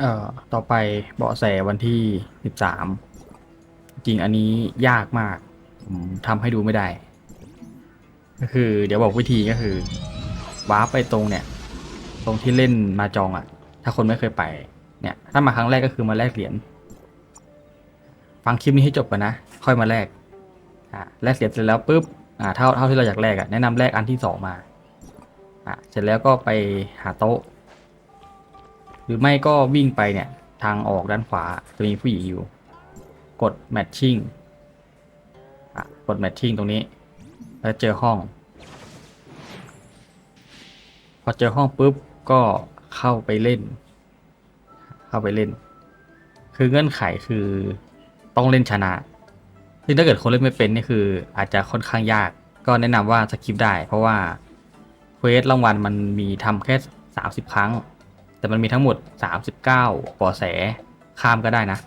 เอ่อ ต่อไปเบาะแสวันที่สิบสามจริงอันนี้ยากมากผมทำให้ดูไม่ได้ ก็คือ เดี๋ยวบอกวิธีก็คือวาร์ปไปตรงเนี่ย ตรงที่เล่นมาจองอะ่ะ ถ้าคนไม่เคยไป เนี่ย ถ้ามาครั้งแรกก็คือมาแลกเหรียญฟังคลิปนี้ให้จบก่อนนะ ค่อยมาแลกอ่าแลกเหรียญเสร็จแล้วปุ๊บอ่าเท่าเท่าที่เราอยากแลกอะ่ะแนะนำแลกอันที่สองมาอ่าเสร็จแล้วก็ไปหาโต๊ะ หรือไม่ก็วิ่งไปเนี่ยทางออกด้านขวาจะมีผู้หญิงอยู่ กด matching อะกด matching ตรงนี้ แล้วเจอห้อง พอเจอห้องปุ๊บก็เข้าไปเล่น เข้าไปเล่น คือเงื่อนไขคือต้องเล่นชนะซึ่งถ้าเกิดคนเล่นไม่เป็นนี่คือ อาจจะค่อนข้างยาก ก็แนะนำว่าสกิปได้ เพราะว่าเควสรางวัลมันมีทำแค่ 30 ครั้ง แต่มันมีทั้งหมด 39เบาะแสข้ามก็ได้นะ